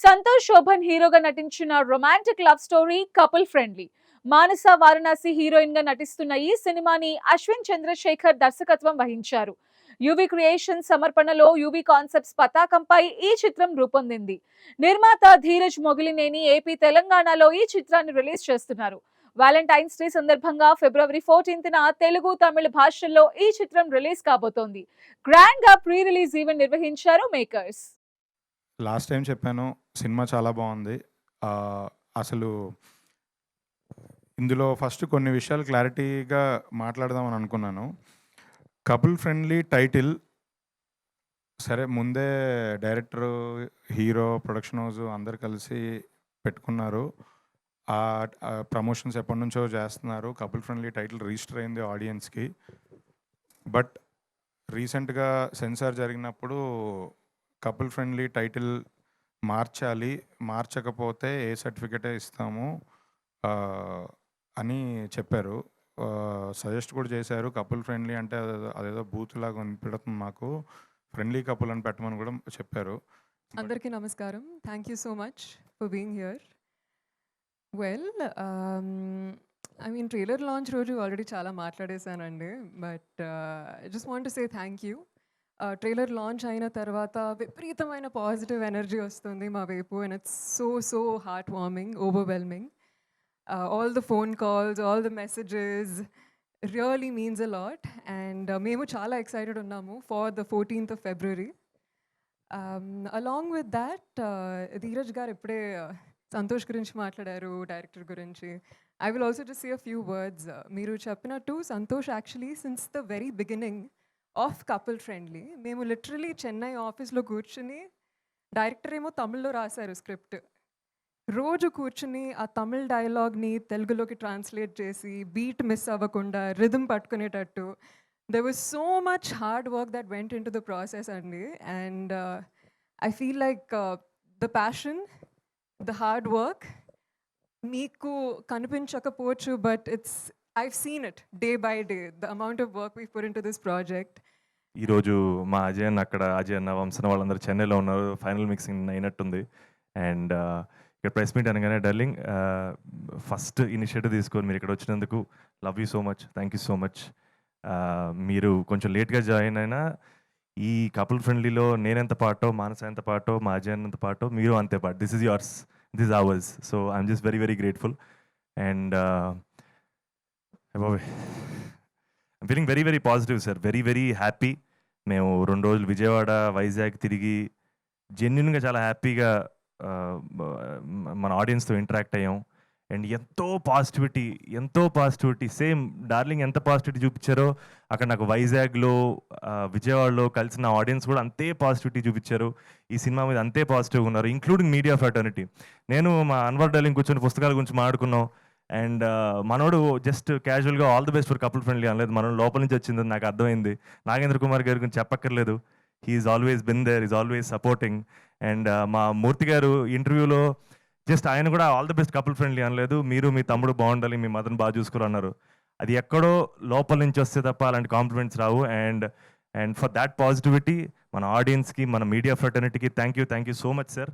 సంతోష్ శోభన్ హీరోగా నటించిన romantic love story couple friendly. Manasa Varanasi హీరోయిన్గా నటిస్తున్న ఈ సినిమాని అశ్విన్ చంద్రశేఖర్ దర్శకత్వం వహించారు. యువి క్రియేషన్ సమర్పణలో యువి కాన్సెప్ట్స్ పతాకంపై ఈ చిత్రం రూపొందింది. నిర్మాత ధీరజ్ మొగిలినేని ఏపీ తెలంగాణలో ఈ చిత్రాన్ని రిలీజ్ చేస్తున్నారు. వ్యాలంటైన్స్ డే సందర్భంగా ఫిబ్రవరి ఫోర్టీన్త్న తెలుగు తమిళ భాషల్లో ఈ చిత్రం రిలీజ్ కాబోతోంది. గ్రాండ్గా ప్రీ రిలీజ్ ఈవెంట్ నిర్వహించారు మేకర్స్. లాస్ట్ టైం చెప్పాను సినిమా చాలా బాగుంది. అసలు ఇందులో ఫస్ట్ కొన్ని విషయాలు క్లారిటీగా మాట్లాడదామని అనుకున్నాను. కపుల్ ఫ్రెండ్లీ టైటిల్ సరే ముందే డైరెక్టర్ హీరో ప్రొడక్షన్ హౌస్ అందరు కలిసి పెట్టుకున్నారు. ఆ ప్రమోషన్స్ ఎప్పటి నుంచో చేస్తున్నారు. కపుల్ ఫ్రెండ్లీ టైటిల్ రిజిస్టర్ అయింది ఆడియన్స్కి. బట్ రీసెంట్గా సెన్సార్ జరిగినప్పుడు కపుల్ ఫ్రెండ్లీ టైటిల్ మార్చాలి. మార్చకపోతే ఏ సర్టిఫికేటే ఇస్తాము. అని చెప్పారు. సజెస్ట్ కూడా చేశారు. కపుల్ ఫ్రెండ్లీ అంటే అదేదో- బూత్ లాగా అనిపెడుతుంది మాకు. ఫ్రెండ్లీ కపుల్ అని పెట్టమని కూడా చెప్పారు. అందరికీ నమస్కారం. Thank you so much for being here well I mean trailer launch రోజు ఆల్రెడీ చాలా మాట్లాడేశానండి. But I just want say thank you trailer launch అయిన తర్వాత విపరీతమైన పాజిటివ్ ఎనర్జీ వస్తుంది మా వైపు and it's so so heart warming overwhelming all the phone calls all the messages really means a lot and మేము చాలా excited ఉన్నాము for the fourteenth of February along with that Dheeraj garu ఇప్పుడే uh, Santosh గురించి మాట్లాడారు director గురించి. I will also just say a few words మీరు చెప్పినట్టు Santosh actually since the very beginning of couple friendly. మేము లిటరలీ చెన్నై ఆఫీస్లో కూర్చుని డైరెక్టర్ ఏమో తమిళ్ళో రాశారు స్క్రిప్ట్. రోజు కూర్చుని ఆ తమిళ్ డైలాగ్ని తెలుగులోకి ట్రాన్స్లేట్ చేసి బీట్ మిస్ అవ్వకుండా రిధమ్ పట్టుకునేటట్టు. There was so much hard work that went into the process అండి and I feel like the passion the hard work మీకు కనిపించకపోవచ్చు but it's I've seen it day by day the amount of work we put into this project ఈరోజు మా అజయ్ అన్న అక్కడ అజయ్ అన్న వంశన వాళ్ళందరూ చెన్నైలో ఉన్నారు. ఫైనల్ మిక్సింగ్ అయినట్టుంది. అండ్ ఇక్కడ ప్రెస్ మీట్ అనగానే డర్లింగ్ ఫస్ట్ ఇనిషియేటివ్ తీసుకొని మీరు ఇక్కడ వచ్చినందుకు love you so much thank you so much. మీరు కొంచెం లేట్గా జాయిన్ అయినా ఈ కపుల్ ఫ్రెండ్లీలో నేనెంత పాటో మానస ఎంత పాటో మా అజయ్ అన్నంత పాటో మీరు అంతే పాట this is yours this ours so I'm just very very grateful and I'm feeling very very positive sir very very happy మేము రెండు రోజులు విజయవాడ వైజాగ్ తిరిగి జెన్యున్గా చాలా హ్యాపీగా మన ఆడియన్స్తో ఇంటరాక్ట్ అయ్యాం. అండ్ ఎంతో పాజిటివిటీ ఎంతో పాజిటివిటీ సేమ్ డార్లింగ్ ఎంత పాజిటివిటీ చూపించారో అక్కడ నాకు వైజాగ్లో విజయవాడలో కలిసిన ఆడియన్స్ కూడా అంతే పాజిటివిటీ చూపించారు. ఈ సినిమా మీద అంతే పాజిటివ్గా ఉన్నారు ఇంక్లూడింగ్ మీడియా ఫ్రాటర్నిటీ నేను మా అన్వర్ డార్లింగ్ కూర్చొని పుస్తకాల గురించి మాట్లాడుకున్నాం. అండ్ మనోడు జస్ట్ క్యాజువల్గా all the best for couple friendly అనలేదు. మనం లోపల నుంచి వచ్చిందని నాకు అర్థమైంది. నాగేంద్ర కుమార్ గారి గురించి చెప్పక్కర్లేదు. He's always been there is always supporting and మా మూర్తి గారు ఇంటర్వ్యూలో జస్ట్ ఆయన కూడా all the best couple friendly అనలేదు. మీరు మీ తమ్ముడు బాగుండాలి మీ మదర్ని బాగా చూసుకోరు అన్నారు. అది ఎక్కడో లోపల నుంచి వస్తే తప్ప అలాంటి compliments Rao. And and for that positivity మన ఆడియన్స్కి మన media ఫ్రటర్నిటీకి thank you thank you so much sir